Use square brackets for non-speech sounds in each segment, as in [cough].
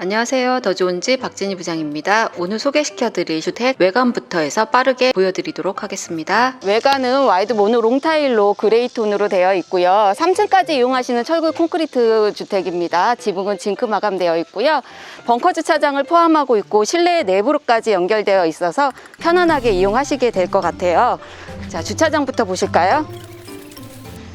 안녕하세요. 더 좋은 집 박진희 부장입니다. 오늘 소개시켜드릴 주택 외관부터 해서 빠르게 보여드리도록 하겠습니다. 외관은 와이드 모노 롱타일로 그레이 톤으로 되어 있고요. 3층까지 이용하시는 철골 콘크리트 주택입니다. 지붕은 징크 마감되어 있고요. 벙커 주차장을 포함하고 있고 실내 내부로까지 연결되어 있어서 편안하게 이용하시게 될 것 같아요. 자, 주차장부터 보실까요?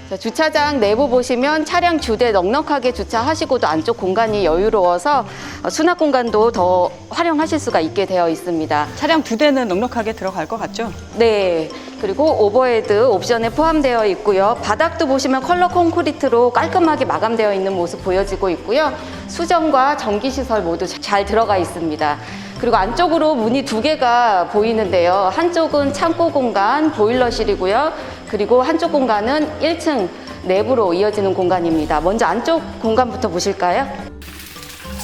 자, 주차장 내부 보시면 차량 주대 넉넉하게 주차하시고도 안쪽 공간이 여유로워서 어, 수납 공간도 더 활용하실 수가 있게 되어 있습니다. 차량 두 대는 넉넉하게 들어갈 것 같죠? 네. 그리고 오버헤드 옵션에 포함되어 있고요. 바닥도 보시면 컬러 콘크리트로 깔끔하게 마감되어 있는 모습 보여지고 있고요. 수전과 전기 시설 모두 잘 들어가 있습니다. 그리고 안쪽으로 문이 두 개가 보이는데요. 한쪽은 창고 공간, 보일러실이고요. 그리고 한쪽 공간은 1층 내부로 이어지는 공간입니다. 먼저 안쪽 공간부터 보실까요?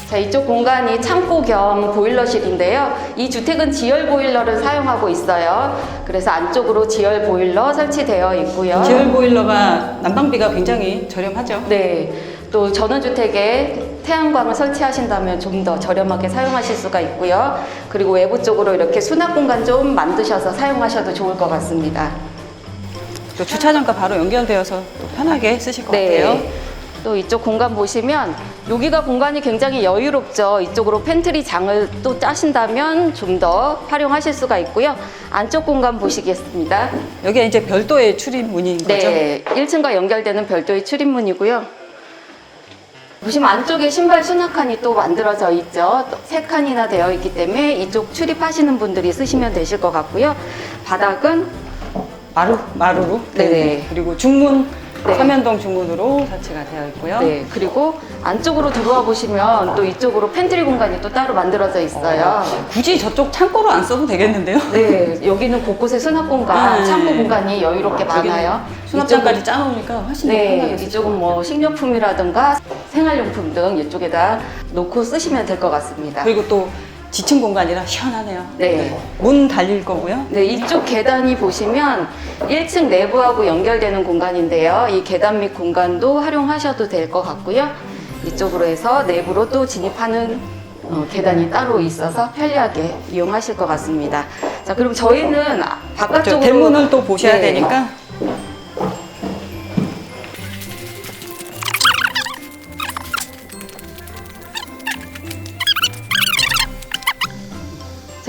자, 이쪽 공간이 창고 겸 보일러실인데요. 이 주택은 지열 보일러를 사용하고 있어요. 그래서 안쪽으로 지열 보일러 설치되어 있고요. 지열 보일러가 난방비가 굉장히 저렴하죠. 네. 또 전원주택에 태양광을 설치하신다면 좀 더 저렴하게 사용하실 수가 있고요. 그리고 외부 쪽으로 이렇게 수납 공간 좀 만드셔서 사용하셔도 좋을 것 같습니다. 또 주차장과 바로 연결되어서 또 편하게 쓰실 것 네. 같아요. 또 이쪽 공간 보시면 여기가 공간이 굉장히 여유롭죠. 이쪽으로 팬트리 장을 또 짜신다면 좀 더 활용하실 수가 있고요. 안쪽 공간 보시겠습니다. 여기가 이제 별도의 출입문인 거죠? 네, 1층과 연결되는 별도의 출입문이고요. 보시면 안쪽에 신발 수납칸이 또 만들어져 있죠. 또 세 칸이나 되어 있기 때문에 이쪽 출입하시는 분들이 쓰시면 되실 것 같고요. 바닥은 마루, 마루로. 네네. 그리고 중문, 네. 서면동 중문으로 설치가 되어 있고요. 네, 그리고 안쪽으로 들어와 보시면 또 이쪽으로 팬트리 공간이 또 따로 만들어져 있어요. 굳이 저쪽 창고로 안 써도 되겠는데요? 네, 여기는 곳곳에 수납 공간, 네. 창고 공간이 여유롭게 많아요. 수납장까지 짜놓으니까 훨씬 더 네, 편하게 이쪽은 것뭐 식료품이라든가 생활용품 등 이쪽에다 놓고 쓰시면 될 것 같습니다. 그리고 또 지층 공간이라 시원하네요. 네. 문 달릴 거고요. 네, 이쪽 계단이 보시면 1층 내부하고 연결되는 공간인데요. 이 계단 및 공간도 활용하셔도 될 것 같고요. 이쪽으로 해서 내부로 또 진입하는 어, 계단이 따로 있어서 편리하게 이용하실 것 같습니다. 자, 그럼 저희는 아- 저 바깥쪽으로 대문을 또 보셔야 네. 되니까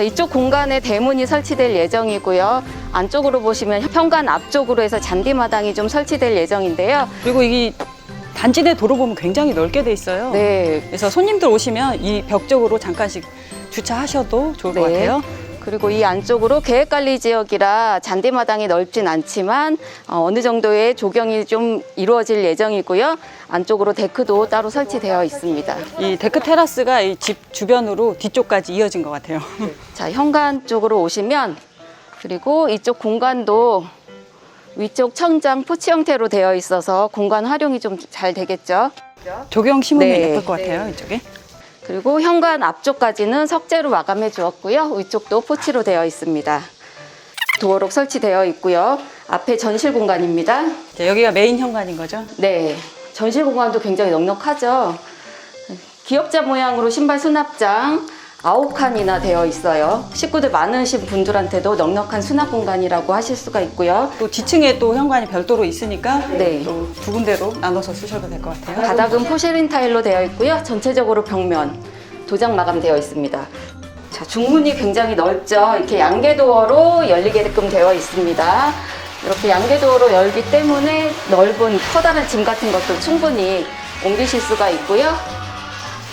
자, 이쪽 공간에 대문이 설치될 예정이고요. 안쪽으로 보시면 현관 앞쪽으로 해서 잔디마당이 좀 설치될 예정인데요. 그리고 이 단지 내 도로 보면 굉장히 넓게 돼 있어요. 네. 그래서 손님들 오시면 이 벽 쪽으로 잠깐씩 주차하셔도 좋을 것 네. 같아요. 그리고 이 안쪽으로 계획관리 지역이라 잔디마당이 넓진 않지만 어, 느 정도의 조경이 좀 이루어질 예정이고요. 안쪽으로 데크도 따로 설치되어 있습니다. 이 데크 테라스가 이 집 주변으로 뒤쪽까지 이어진 것 같아요. [laughs] 자, 현관 쪽으로 오시면 그리고 이쪽 공간도 위쪽 천장 포치 형태로 되어 있어서 공간 활용이 좀 잘 되겠죠. 조경 심으면 네. 예쁠 것 같아요, 이쪽에. 그리고 현관 앞쪽까지는 석재로 마감해 주었고요. 위쪽도 포치로 되어 있습니다. 도어록 설치되어 있고요. 앞에 전실 공간입니다. 자, 여기가 메인 현관인 거죠. 네, 전실 공간도 굉장히 넉넉하죠. 기역자 모양으로 신발 수납장 아홉 칸이나 되어 있어요. 식구들 많으신 분들한테도 넉넉한 수납 공간이라고 하실 수가 있고요. 또 지층에 또 현관이 별도로 있으니까 네. 또 두 군데로 나눠서 쓰셔도 될 것 같아요. 바닥은 포쉐린 타일로 되어 있고요. 전체적으로 벽면 도장 마감되어 있습니다. 자, 중문이 굉장히 넓죠. 이렇게 양계도어로 열리게끔 되어 있습니다. 이렇게 양계도어로 열기 때문에 넓은 커다란 짐 같은 것도 충분히 옮기실 수가 있고요.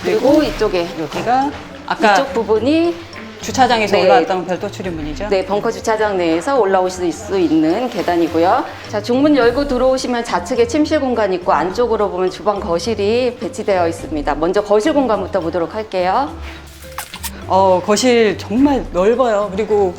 그리고 이쪽에 여기가 아까 이쪽 부분이 주차장에서 네. 올라왔던 별도 출입문이죠. 네, 벙커 주차장 내에서 올라오실 수 있는 계단이고요. 자, 중문 열고 들어오시면 좌측에 침실 공간 있고 안쪽으로 보면 주방 거실이 배치되어 있습니다. 먼저 거실 공간부터 보도록 할게요. 어, 거실 정말 넓어요. 그리고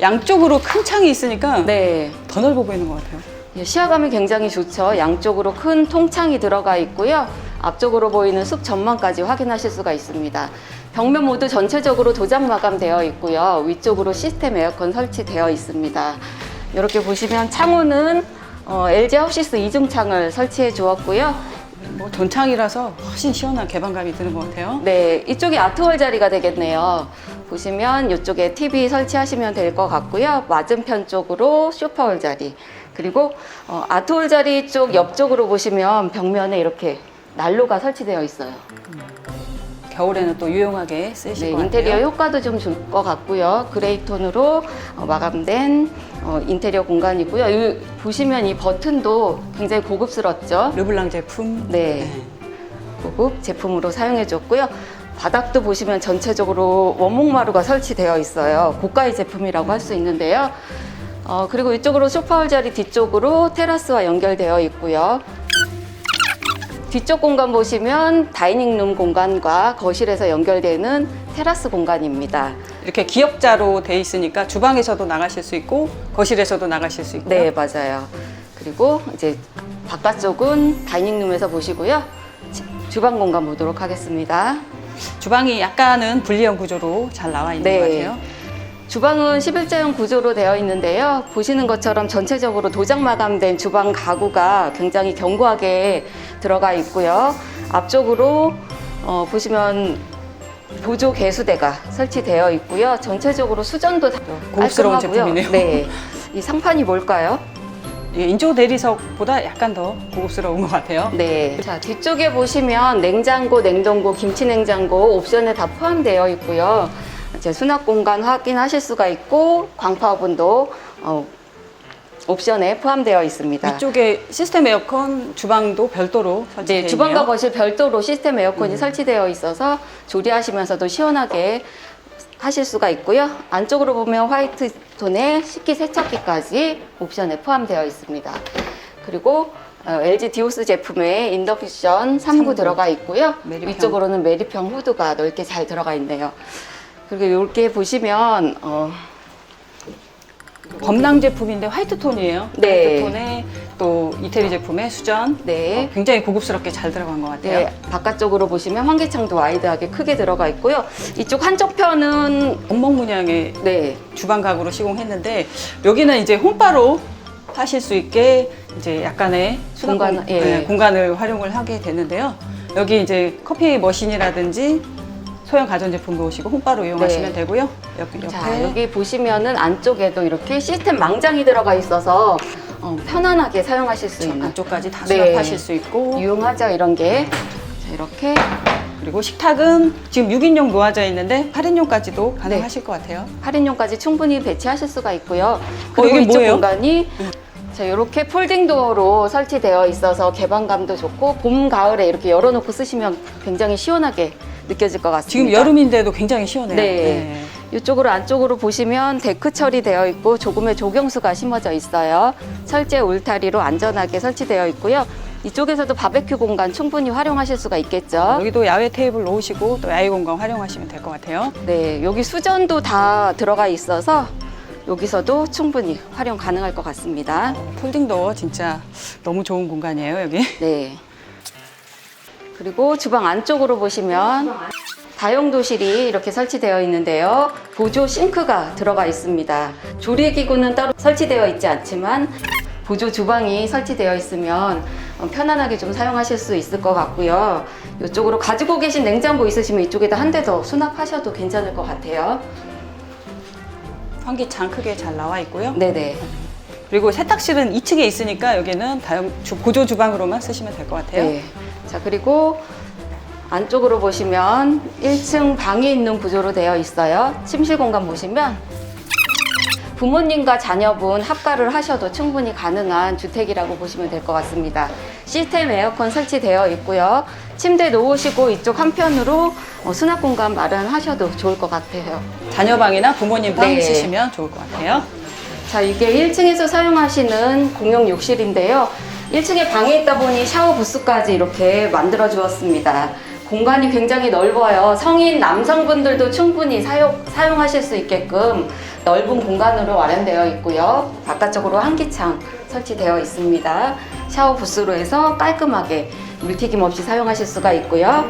양쪽으로 큰 창이 있으니까 네. 더 넓어 보이는 것 같아요. 예, 시야감이 굉장히 좋죠. 양쪽으로 큰 통창이 들어가 있고요. 앞쪽으로 보이는 숲 전망까지 확인하실 수가 있습니다. 벽면 모두 전체적으로 도장 마감되어 있고요. 위쪽으로 시스템 에어컨 설치되어 있습니다. 이렇게 보시면 창호는 어, LG 하우시스 이중 창을 설치해 주었고요. 뭐 전창이라서 훨씬 시원한 개방감이 드는 것 같아요. 네, 이쪽이 아트홀 자리가 되겠네요. 보시면 이쪽에 TV 설치하시면 될 것 같고요. 맞은편 쪽으로 쇼파홀 자리. 그리고 어, 아트홀 자리 쪽 옆쪽으로 보시면 벽면에 이렇게 난로가 설치되어 있어요. 겨울에는 또 유용하게 쓰실 네, 것 인테리어 같아요. 효과도 좀 줄 것 같고요. 그레이 톤으로 어, 마감된 어, 인테리어 공간이고요. 이, 보시면 이 버튼도 굉장히 고급스럽죠. 르블랑 제품. 네. 고급 제품으로 사용해줬고요. 바닥도 보시면 전체적으로 원목마루가 설치되어 있어요. 고가의 제품이라고 할 수 있는데요. 어, 그리고 이쪽으로 소파홀 자리 뒤쪽으로 테라스와 연결되어 있고요. 뒤쪽 공간 보시면 다이닝룸 공간과 거실에서 연결되는 테라스 공간입니다. 이렇게 기역자로 돼 있으니까 주방에서도 나가실 수 있고 거실에서도 나가실 수 있고. 네, 맞아요. 그리고 이제 바깥쪽은 다이닝룸에서 보시고요. 지- 주방 공간 보도록 하겠습니다. 주방이 약간은 분리형 구조로 잘 나와 있는 네. 것 같아요. 주방은 11자형 구조로 되어 있는데요. 보시는 것처럼 전체적으로 도장 마감된 주방 가구가 굉장히 견고하게 들어가 있고요. 앞쪽으로 어, 보시면 보조 개수대가 설치되어 있고요. 전체적으로 수전도 다 고급스러운 깔끔하고요. 제품이네요. 네. 이 상판이 뭘까요? 이게 인조 대리석보다 약간 더 고급스러운 것 같아요. 네. 자, 뒤쪽에 보시면 냉장고, 냉동고, 김치 냉장고 옵션에 다 포함되어 있고요. 이제 수납 공간 확인하실 수가 있고 광파 오븐도 어, 옵션에 포함되어 있습니다. 위쪽에 시스템 에어컨 주방도 별도로 설치되어 네, 주방과 있네요. 거실 별도로 시스템 에어컨이 설치되어 있어서 조리하시면서도 시원하게 하실 수가 있고요. 안쪽으로 보면 화이트 톤의 식기 세척기까지 옵션에 포함되어 있습니다. 그리고 어, LG 디오스 제품의 인덕션 3구 삼구. 들어가 있고요. 메리평. 위쪽으로는 메리평 후드가 넓게 잘 들어가 있네요. 그리고 이렇게 보시면 어, 범랑 제품인데 화이트 톤이에요. 네. 화이트 톤에 또 이태리 제품의 수전. 네. 어, 굉장히 고급스럽게 잘 들어간 것 같아요. 네, 바깥쪽으로 보시면 환기창도 와이드하게 크게 들어가 있고요. 이쪽 한쪽 편은 원목 문양의 네, 주방 가구로 시공했는데 여기는 이제 홈바로 하실 수 있게 이제 약간의 공간, 공- 예. 네, 공간을 활용을 하게 되는데요. 여기 이제 커피 머신이라든지 소형 가전제품 놓으시고 홈바로 이용하시면 네. 되고요. 옆, 옆에 자, 여기 보시면은 안쪽에도 이렇게 시스템 망장이 들어가 있어서 어, 편안하게 사용하실 수 있는 안쪽까지 다 네. 수납하실 수 있고 유용하죠 이런 게 자, 이렇게 그리고 식탁은 지금 6인용 놓아져 있는데 8인용까지도 가능하실 것 같아요. 8인용까지 충분히 배치하실 수가 있고요. 어, 그리고 이게 이쪽 뭐예요? 공간이 자, 이렇게 폴딩 도어로 설치되어 있어서 개방감도 좋고 봄, 가을에 이렇게 열어놓고 쓰시면 굉장히 시원하게 느껴질 것 같습니다. 지금 여름인데도 굉장히 시원해요. 네. 이쪽으로 안쪽으로 보시면 데크 처리되어 있고 조금의 조경수가 심어져 있어요. 철제 울타리로 안전하게 설치되어 있고요. 이쪽에서도 바베큐 공간 충분히 활용하실 수가 있겠죠. 여기도 야외 테이블 놓으시고 또 야외 공간 활용하시면 될 것 같아요. 네, 여기 수전도 다 들어가 있어서 여기서도 충분히 활용 가능할 것 같습니다. 폴딩 도어 진짜 너무 좋은 공간이에요, 여기. 네. 그리고 주방 안쪽으로 보시면 다용도실이 이렇게 설치되어 있는데요. 보조 싱크가 들어가 있습니다. 조리기구는 따로 설치되어 있지 않지만 보조 주방이 설치되어 있으면 어, 편안하게 좀 사용하실 수 있을 것 같고요. 이쪽으로 가지고 계신 냉장고 있으시면 이쪽에다 한 대 더 수납하셔도 괜찮을 것 같아요. 환기창 크게 잘 나와 있고요. 네네. 그리고 세탁실은 2층에 있으니까 여기는 다용 주- 보조 주방으로만 쓰시면 될 것 같아요. 네. 자, 그리고 안쪽으로 보시면 1층 방이 있는 구조로 되어 있어요. 침실 공간 보시면 부모님과 자녀분 합가를 하셔도 충분히 가능한 주택이라고 보시면 될 것 같습니다. 시스템 에어컨 설치되어 있고요. 침대 놓으시고 이쪽 한편으로 어, 수납 공간 마련하셔도 좋을 것 같아요. 자녀 방이나 부모님 방 네. 쓰시면 좋을 것 같아요. 자, 이게 1층에서 사용하시는 공용 욕실인데요. 1층에 방에 있다 보니 샤워 부스까지 이렇게 만들어 주었습니다. 공간이 굉장히 넓어요. 성인 남성분들도 충분히 사용, 사용하실 수 있게끔 넓은 공간으로 마련되어 있고요. 바깥쪽으로 환기창 설치되어 있습니다. 샤워 부스로 해서 깔끔하게 물튀김 없이 사용하실 수가 있고요.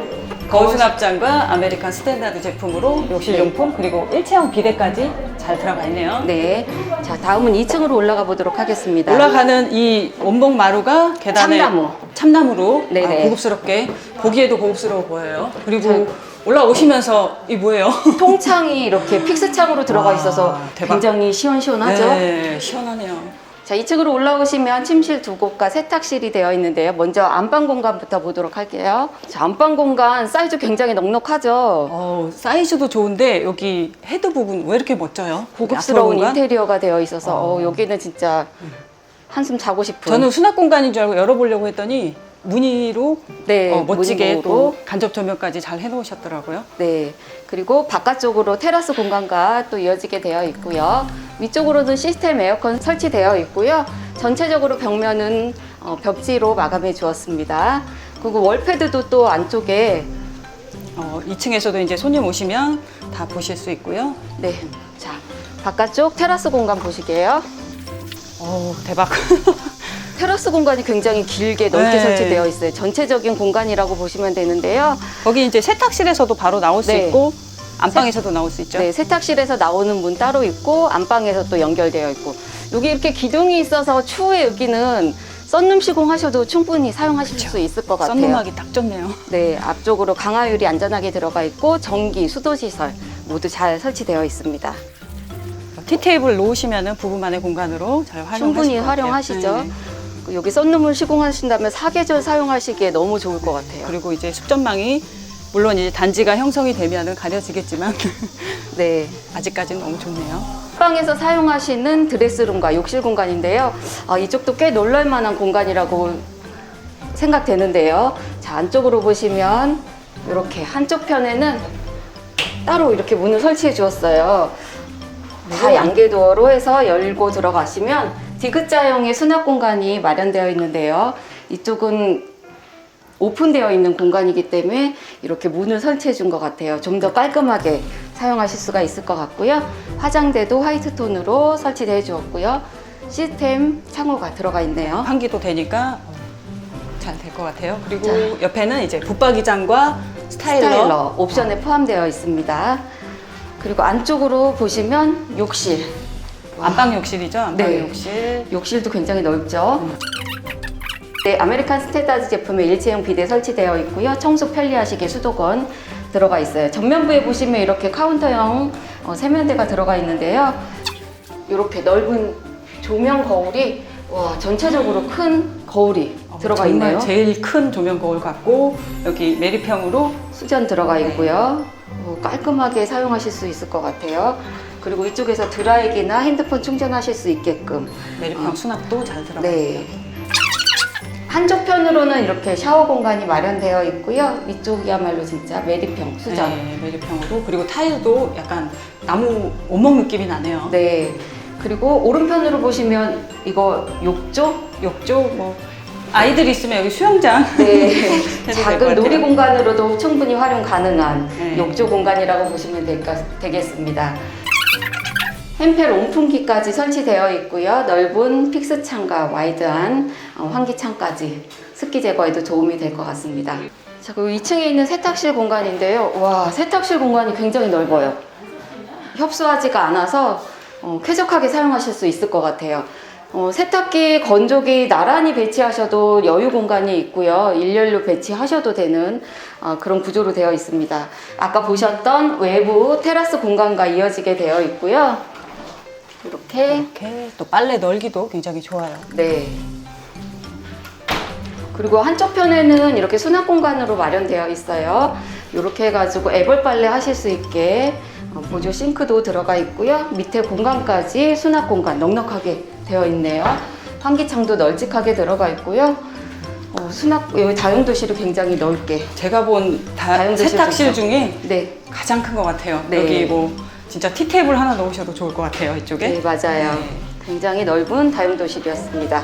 거울 수납장과 아메리칸 스탠다드 제품으로 욕실 용품 그리고 일체형 비데까지 잘 들어가 있네요. 네. 자, 다음은 2층으로 올라가 보도록 하겠습니다. 올라가는 이 원목 마루가 계단에 참나무. 참나무로 네네. 아, 고급스럽게 보기에도 고급스러워 보여요. 그리고 자. 올라오시면서 이 뭐예요? [laughs] 통창이 이렇게 픽스창으로 들어가 와, 있어서 대박. 굉장히 시원시원하죠? 네, 시원하네요. 자, 2층으로 올라오시면 침실 두 곳과 세탁실이 되어 있는데요. 먼저 안방 공간부터 보도록 할게요. 자, 안방 공간 사이즈 굉장히 넉넉하죠? 어, 사이즈도 좋은데 여기 헤드 부분 왜 이렇게 멋져요? 고급스러운 앞으로 공간? 인테리어가 되어 있어서 어. 어, 여기는 진짜 한숨 자고 싶은 저는 수납 공간인 줄 알고 열어보려고 했더니 무늬로 네, 어, 멋지게 무늬로. 또 간접 조명까지 잘 해놓으셨더라고요. 네. 그리고 바깥쪽으로 테라스 공간과 또 이어지게 되어 있고요. 위쪽으로는 시스템 에어컨 설치되어 있고요. 전체적으로 벽면은 어, 벽지로 마감해 주었습니다. 그리고 월패드도 또 안쪽에 어, 2층에서도 이제 손님 오시면 다 보실 수 있고요. 네. 자, 바깥쪽 테라스 공간 보시게요. 어 대박. [laughs] 테라스 공간이 굉장히 길게 넓게 네. 설치되어 있어요. 전체적인 공간이라고 보시면 되는데요. 거기 이제 세탁실에서도 바로 나올 수 네. 있고 안방에서도 나올 수 있죠. 네, 세탁실에서 나오는 문 따로 있고 안방에서 또 연결되어 있고 여기 이렇게 기둥이 있어서 추후에 여기는 썬룸 시공하셔도 충분히 사용하실 수 있을 것 같아요. 썬룸하기 딱 좋네요. 네, 앞쪽으로 강화유리 안전하게 들어가 있고 전기, 수도 시설 모두 잘 설치되어 있습니다. 티테이블 놓으시면은 부부만의 공간으로 잘 활용하실 충분히. 활용하시죠. 네. 여기 썬룸을 시공하신다면 사계절 사용하시기에 너무 좋을 것 같아요. 그리고 이제 숙전망이 물론 이제 단지가 형성이 되면은 가려지겠지만 [laughs] 네. 아직까지는 너무 좋네요. 방에서 사용하시는 드레스룸과 욕실 공간인데요. 아, 이쪽도 꽤 놀랄 만한 공간이라고 생각되는데요. 자, 안쪽으로 보시면 이렇게 한쪽 편에는 따로 이렇게 문을 설치해 주었어요. 다 양계도어로 해서 열고 들어가시면 디귿자형의 수납 공간이 마련되어 있는데요. 이쪽은 오픈되어 있는 공간이기 때문에 이렇게 문을 설치해 준 것 같아요. 좀 더 깔끔하게 사용하실 수가 있을 것 같고요. 화장대도 화이트 톤으로 설치되어 주었고요. 시스템 창호가 들어가 있네요. 환기도 되니까 잘 될 것 같아요. 그리고 옆에는 이제 붙박이장과 스타일러, 스타일러 옵션에 포함되어 있습니다. 그리고 안쪽으로 보시면 욕실. 안방 욕실이죠. 안방 네. 욕실. 욕실도 굉장히 넓죠. 네, 아메리칸 스탠다드 제품의 일체형 비대 설치되어 있고요. 청소 편리하시게 수도건 들어가 있어요. 전면부에 보시면 이렇게 카운터형 어, 세면대가 들어가 있는데요. 이렇게 넓은 조명 거울이 와 전체적으로 큰 거울이 어, 들어가 정말 있네요. 제일 큰 조명 거울 같고 여기 메리평으로 수전 들어가 있고요. 어, 깔끔하게 사용하실 수 있을 것 같아요. 그리고 이쪽에서 드라이기나 핸드폰 충전하실 수 있게끔 메리평 어. 수납도 잘 들어가 네. 있어요. 한쪽 편으로는 이렇게 샤워 공간이 마련되어 있고요. 이쪽이야말로 진짜 메리평 수전. 네, 메리평으로 그리고 타일도 약간 나무 원목 느낌이 나네요. 네. 그리고 오른편으로 보시면 이거 욕조? 욕조 뭐 아이들 있으면 여기 수영장 네. [laughs] 될 작은 같아요. 놀이 공간으로도 충분히 활용 가능한 네. 욕조 공간이라고 보시면 될까, 되겠습니다. 햄펠 온풍기까지 설치되어 있고요. 넓은 픽스 창과 와이드한 어, 환기 창까지 습기 제거에도 도움이 될 것 같습니다. 자, 그리고 2층에 있는 세탁실 공간인데요. 와, 세탁실 공간이 굉장히 넓어요. 협소하지가 않아서 어, 쾌적하게 사용하실 수 있을 것 같아요. 어, 세탁기, 건조기 나란히 배치하셔도 여유 공간이 있고요. 일렬로 배치하셔도 되는 어, 그런 구조로 되어 있습니다. 아까 보셨던 외부 테라스 공간과 이어지게 되어 있고요. 이렇게 이렇게 또 빨래 널기도 굉장히 좋아요. 네. 그리고 한쪽 편에는 이렇게 수납 공간으로 마련되어 있어요. 이렇게 해가지고 애벌 빨래 하실 수 있게 어, 보조 싱크도 들어가 있고요. 밑에 공간까지 수납 공간 넉넉하게 되어 있네요. 환기창도 널찍하게 들어가 있고요. 어, 수납 여기 다용도실이 굉장히 넓게. 제가 본 다, 다용도실 세탁실 좋죠. 중에 네, 가장 큰 것 같아요. 네. 여기 뭐 진짜 티테이블 하나 넣으셔도 좋을 것 같아요. 이쪽에. 네 맞아요. 네. 굉장히 넓은 다용도실이었습니다.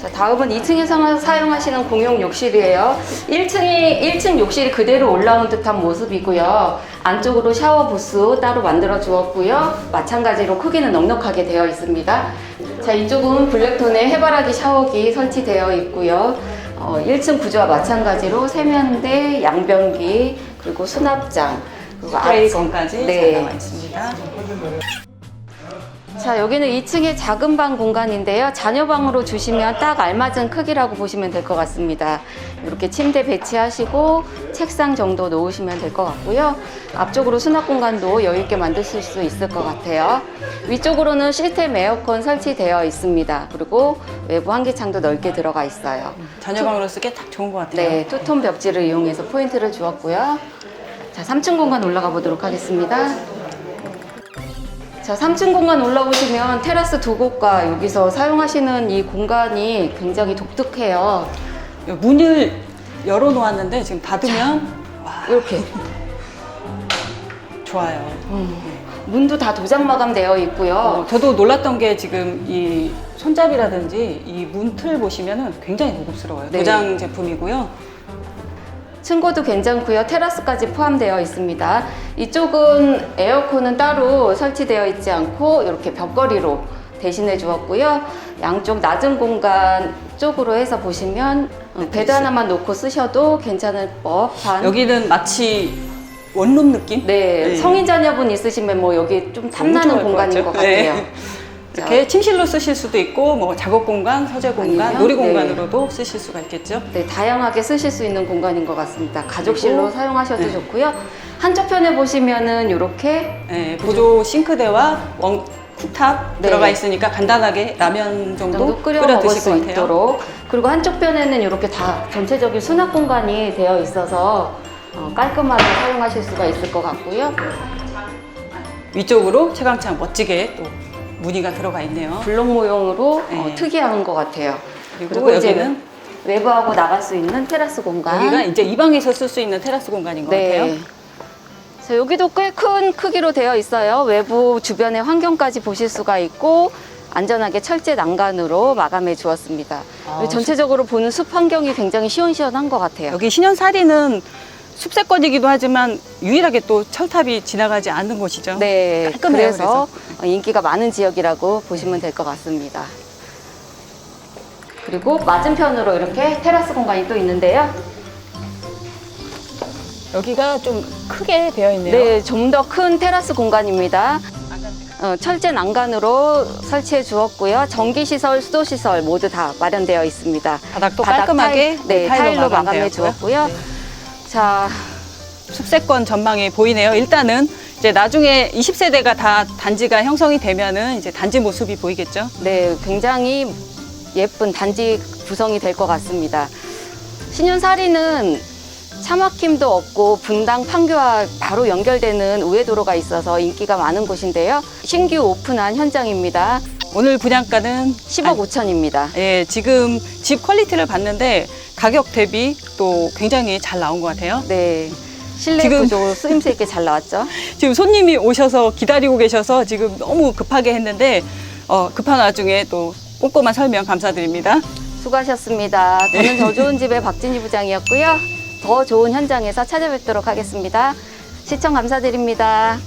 자, 다음은 2층에서 사용하시는 공용 욕실이에요. 1층이 1층 욕실이 그대로 올라온 듯한 모습이고요. 안쪽으로 샤워 부스 따로 만들어 주었고요. 마찬가지로 크기는 넉넉하게 되어 있습니다. 자, 이쪽은 블랙톤의 해바라기 샤워기 설치되어 있고요. 어, 1층 구조와 마찬가지로 세면대, 양변기, 그리고 수납장, 그리고 스프레이 앞- 건까지 네. 잘 나와 있습니다. 자, 여기는 2층의 작은 방 공간인데요. 자녀방으로 주시면 딱 알맞은 크기라고 보시면 될 것 같습니다. 이렇게 침대 배치하시고 책상 정도 놓으시면 될 것 같고요. 앞쪽으로 수납 공간도 여유 있게 만드실 수 있을 것 같아요. 위쪽으로는 시스템 에어컨 설치되어 있습니다. 그리고 외부 환기창도 넓게 들어가 있어요. 자녀방으로 쓰기 딱 좋은 것 같아요. 네, 투톤 벽지를 이용해서 포인트를 주었고요. 자, 3층 공간 올라가 보도록 하겠습니다. 자, 3층 공간 올라오시면 테라스 두 곳과 여기서 사용하시는 이 공간이 굉장히 독특해요. 문을 열어놓았는데 지금 닫으면 와, 이렇게 [laughs] 좋아요. 문도 다 도장 마감되어 있고요. 어, 저도 놀랐던 게 지금 이 손잡이라든지 이 문틀 보시면은 굉장히 고급스러워요. 네. 도장 제품이고요. 층고도 괜찮고요. 테라스까지 포함되어 있습니다. 이쪽은 에어컨은 따로 설치되어 있지 않고 이렇게 벽걸이로 대신해 주었고요. 양쪽 낮은 공간 쪽으로 해서 보시면 어, 베드 하나만 놓고 쓰셔도 괜찮을 법한 여기는 마치 원룸 느낌? 네, 네. 성인 자녀분 있으시면 뭐 여기 좀 탐나는 좋아할 공간인 것 같죠? 같아요. 네. 이렇게 침실로 쓰실 수도 있고 뭐 작업 공간, 서재 공간, 아니면, 놀이 네. 공간으로도 쓰실 수가 있겠죠. 네, 다양하게 쓰실 수 있는 공간인 것 같습니다. 가족실로 그리고- 사용하셔도 네. 좋고요. 한쪽 편에 보시면은 이렇게 네, 보조 싱크대와 원 쿡탑 네. 들어가 있으니까 간단하게 라면 정도, 정도 끓여, 끓여 먹을 드실 수것 같아요. 있도록 그리고 한쪽 편에는 이렇게 다 전체적인 수납 공간이 되어 있어서 어, 깔끔하게 사용하실 수가 있을 것 같고요. 위쪽으로 채광창 멋지게 또 무늬가 들어가 있네요. 블록 모형으로 어, 네. 특이한 것 같아요. 그리고, 그리고 이제 여기는 외부하고 나갈 수 있는 테라스 공간. 여기가 이제 이 방에서 쓸 수 있는 테라스 공간인 것 같아요. 네. 자, 여기도 꽤 큰 크기로 되어 있어요. 외부 주변의 환경까지 보실 수가 있고 안전하게 철제 난간으로 마감해 주었습니다. 아, 전체적으로 보는 숲 환경이 굉장히 시원시원한 것 같아요. 여기 신현사리는 숲세권이기도 하지만 유일하게 또 철탑이 지나가지 않는 곳이죠. 네, 깔끔해요, 그래서 인기가 많은 지역이라고 보시면 될 것 같습니다. 그리고 맞은편으로 이렇게 테라스 공간이 또 있는데요. 여기가 좀 크게 되어 있네요. 네, 좀 더 큰 테라스 공간입니다. 어, 철제 난간으로 설치해 주었고요. 전기 시설, 수도 시설 모두 다 마련되어 있습니다. 바닥도 바닥 깔끔하게 타일, 네, 타일로 타일로 마감해. 주었고요. 자, 숲세권 전망이 보이네요. 일단은 이제 나중에 20세대가 다 단지가 형성이 되면은 이제 단지 모습이 보이겠죠. 네, 굉장히 예쁜 단지 구성이 될 것 같습니다. 신윤사리는 차 막힘도 없고 분당 판교와 바로 연결되는 우회도로가 있어서 인기가 많은 곳인데요. 신규 오픈한 현장입니다. 오늘 분양가는 10억 5천입니다. 예, 지금 집 퀄리티를 봤는데 가격 대비 또 굉장히 잘 나온 것 같아요. 네. 실내 지금- 구조 쓰임새 있게 잘 나왔죠. [laughs] 지금 손님이 오셔서 기다리고 계셔서 지금 너무 급하게 했는데 어, 급한 와중에 또 꼼꼼한 설명 감사드립니다. 수고하셨습니다. 저는 더 좋은 집의 박진희 부장이었고요. 더 좋은 현장에서 찾아뵙도록 하겠습니다. 시청 감사드립니다.